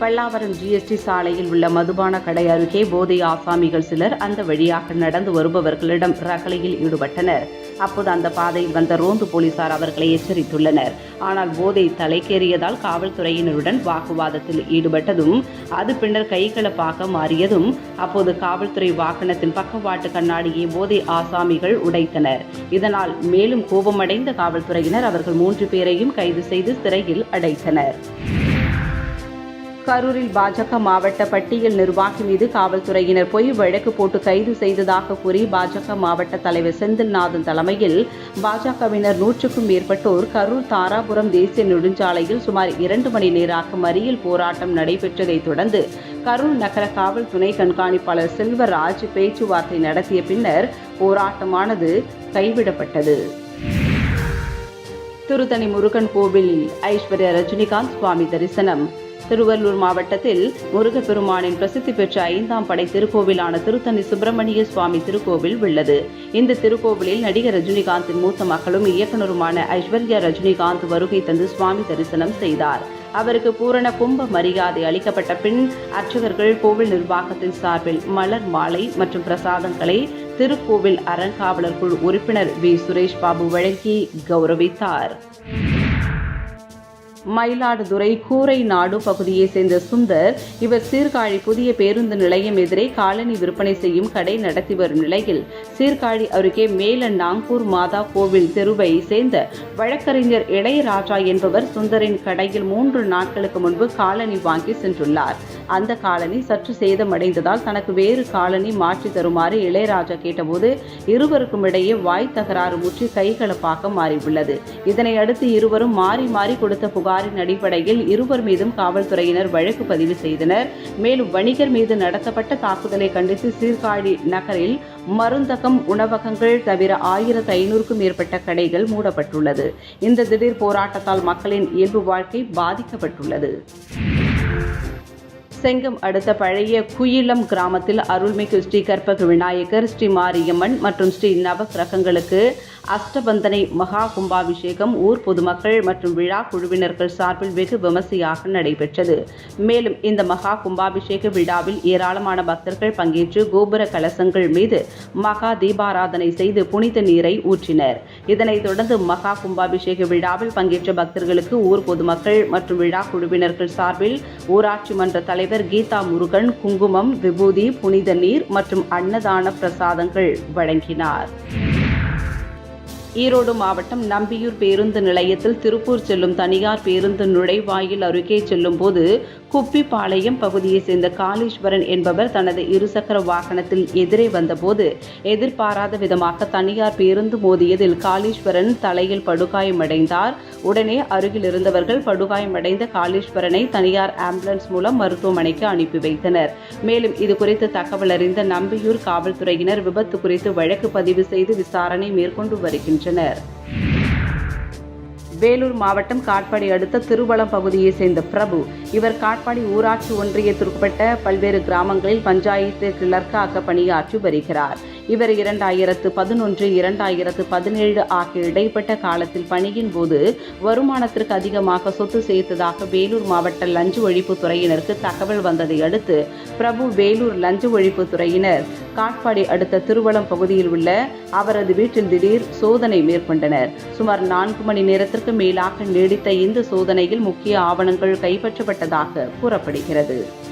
Pallavaram GST சாலையில் உள்ள மதுபான கடை அருகே போதை ஆசாமிகள் சிலர் அந்த வழியாக நடந்து வருபவர்களிடம் ரகளையில் ஈடுபட்டனர். அப்போது அந்த பாதையில் வந்த ரோந்து போலீசார் அவர்களை எச்சரித்துள்ளனர். ஆனால் போதை தலைக்கேறியதால் காவல்துறையினருடன் வாக்குவாதத்தில் ஈடுபட்டதும் அது பின்னர் கைகலப்பாக மாறியதும் அப்போது காவல்துறை வாகனத்தின் பக்கவாட்டு கண்ணாடியை போதை ஆசாமிகள் உடைத்தனர். இதனால் மேலும் கோபமடைந்த காவல்துறையினர் அவர்கள் மூன்று பேரையும் கைது செய்து சிறையில் அடைத்தனர். கரூரில் பாஜக மாவட்ட பட்டியல் நிர்வாகி மீது காவல்துறையினர் பொய் வழக்கு போட்டு கைது செய்ததாக கூறி பாஜக மாவட்ட தலைவர் செந்தில்நாதன் தலைமையில் பாஜகவினர் நூற்றுக்கும் மேற்பட்டோர் கரூர் தாராபுரம் தேசிய நெடுஞ்சாலையில் சுமார் இரண்டு மணி நேராக மறியல் போராட்டம் நடைபெற்றதைத் தொடர்ந்து கரூர் நகர காவல் துணை கண்காணிப்பாளர் செல்வராஜ் பேச்சுவார்த்தை நடத்திய பின்னர் போராட்டமானது கைவிடப்பட்டது. திருத்தணி முருகன் கோவிலில் ஐஸ்வர்யா ரஜினிகாந்த் சுவாமி தரிசனம். திருவள்ளூர் மாவட்டத்தில் முருகப்பெருமானின் பிரசித்தி பெற்ற ஐந்தாம் படை திருக்கோவிலான திருத்தணி சுப்பிரமணிய சுவாமி திருக்கோவில் உள்ளது. இந்த திருக்கோவிலில் நடிகர் ரஜினிகாந்தின் மூத்த மகளும் இயக்குனருமான ஐஸ்வர்யா ரஜினிகாந்த் வருகை தந்து சுவாமி தரிசனம் செய்தார். அவருக்கு பூரண கும்ப மரியாதை அளிக்கப்பட்ட பின் அர்ச்சகர்கள் கோவில் நிர்வாகத்தின் சார்பில் மலர் மாலை மற்றும் பிரசாதங்களை திருக்கோவில் அறங்காவலர் குழு உறுப்பினர் வி. சுரேஷ் பாபு வழங்கி கௌரவித்தார். மயிலாடுதுறை கூரை நாடு பகுதியைச் சேர்ந்த சுந்தர் இவர் சீர்காழி புதிய பேருந்து நிலையம் எதிரே காலனி விற்பனை செய்யும் கடை நடத்தி வரும் நிலையில் சீர்காழி அருகே மேல நாங்கூர் மாதா கோவில் தெருவை சேர்ந்த வழக்கறிஞர் இளையராஜா என்பவர் சுந்தரின் கடையில் மூன்று நாட்களுக்கு முன்பு காலனி வாங்கி சென்றுள்ளார். அந்த காலனி சற்று சேதமடைந்ததால் தனக்கு வேறு காலனி மாற்றி தருமாறு இளையராஜா கேட்டபோது இருவருக்கும் இடையே வாய் தகராறு முற்றி கைகலப்பாக மாறியுள்ளது. இதனை அடுத்து இருவரும் மாறி மாறி கொடுத்த புகார் புகாரின் அடிப்படையில் இருவர் மீதும் காவல்துறையினர் வழக்கு பதிவு செய்தனர். மேலும் வணிகர் மீது நடத்தப்பட்ட தாக்குதலை கண்டித்து சீர்காழி நகரில் மருந்தகம் உணவகங்கள் தவிர ஆயிரத்து ஐநூறுக்கும் மேற்பட்ட கடைகள் மூடப்பட்டுள்ளது. இந்த திடீர் போராட்டத்தால் மக்களின் இயல்பு வாழ்க்கை பாதிக்கப்பட்டுள்ளது. செங்கம் அடுத்த பழைய குயிலம் கிராமத்தில் அருள்மிகு ஸ்ரீ கற்பக விநாயகர் ஸ்ரீ மாரியம்மன் மற்றும் ஸ்ரீ நவக்கிரகங்களுக்கு அஷ்டபந்தனை மகா கும்பாபிஷேகம் ஊர் பொதுமக்கள் மற்றும் விழா குழுவினர்கள் சார்பில் வெகு விமர்சையாக நடைபெற்றது. மேலும் இந்த மகா கும்பாபிஷேக விழாவில் ஏராளமான பக்தர்கள் பங்கேற்று கோபுர கலசங்கள் மீது மகா தீபாராதனை செய்து புனித நீரை ஊற்றினர். இதனைத் தொடர்ந்து மகா கும்பாபிஷேக விழாவில் பங்கேற்ற பக்தர்களுக்கு ஊர் பொதுமக்கள் மற்றும் விழா குழுவினர்கள் சார்பில் ஊராட்சி மன்ற தலைவர் கீதா முருகன் குங்குமம் விபூதி புனித நீர் மற்றும் அன்னதான பிரசாதங்கள் வழங்கினார். ஈரோடு மாவட்டம் நம்பியூர் பேருந்து நிலையத்தில் திருப்பூர் செல்லும் தனியார் பேருந்து நுழைவாயில் அருகே செல்லும் போது குப்பிப்பாளையம் பகுதியைச் சேர்ந்த காளீஸ்வரன் என்பவர் தனது இருசக்கர வாகனத்தில் எதிரே வந்தபோது எதிர்பாராத விதமாக தனியார் பேருந்து மோதியதில் காளீஸ்வரன் தலையில் படுகாயமடைந்தார். உடனே அருகில் இருந்தவர்கள் படுகாயமடைந்த காளீஸ்வரனை தனியார் ஆம்புலன்ஸ் மூலம் மருத்துவமனைக்கு அனுப்பி வைத்தனர். மேலும் இது குறித்து தகவல் அறிந்த நம்பியூர் காவல்துறையினர் விபத்து குறித்து வழக்கு பதிவு செய்து விசாரணை மேற்கொண்டு வருகின்றனர். வேலூர் மாவட்டம் காட்பாடி அடுத்த திருவளம் பகுதியை சேர்ந்த பிரபு இவர் காட்பாடி ஊராட்சி ஒன்றியத்திற்குட்பட்ட பல்வேறு கிராமங்களில் பஞ்சாயத்து கிளர்க்காக பணியாற்றி வருகிறார். இவர் இரண்டாயிரத்து பதினொன்று இரண்டாயிரத்து பதினேழு ஆகிய இடைப்பட்ட காலத்தில் பணியின் போது வருமானத்திற்கு அதிகமாக சொத்து சேர்த்ததாக வேலூர் மாவட்ட லஞ்ச ஒழிப்பு துறையினருக்கு தகவல் வந்ததை அடுத்து பிரபு வேலூர் லஞ்ச ஒழிப்பு துறையினர் காட்பாடி அடுத்த திருவளம் பகுதியில் உள்ள அவரது வீட்டில் திடீர் சோதனை மேற்கொண்டனர். சுமார் நான்கு மணி நேரத்திற்கு மேலாக நீடித்த இந்த சோதனையில் முக்கிய ஆவணங்கள் கைப்பற்றப்பட்டதாக கூறப்படுகிறது.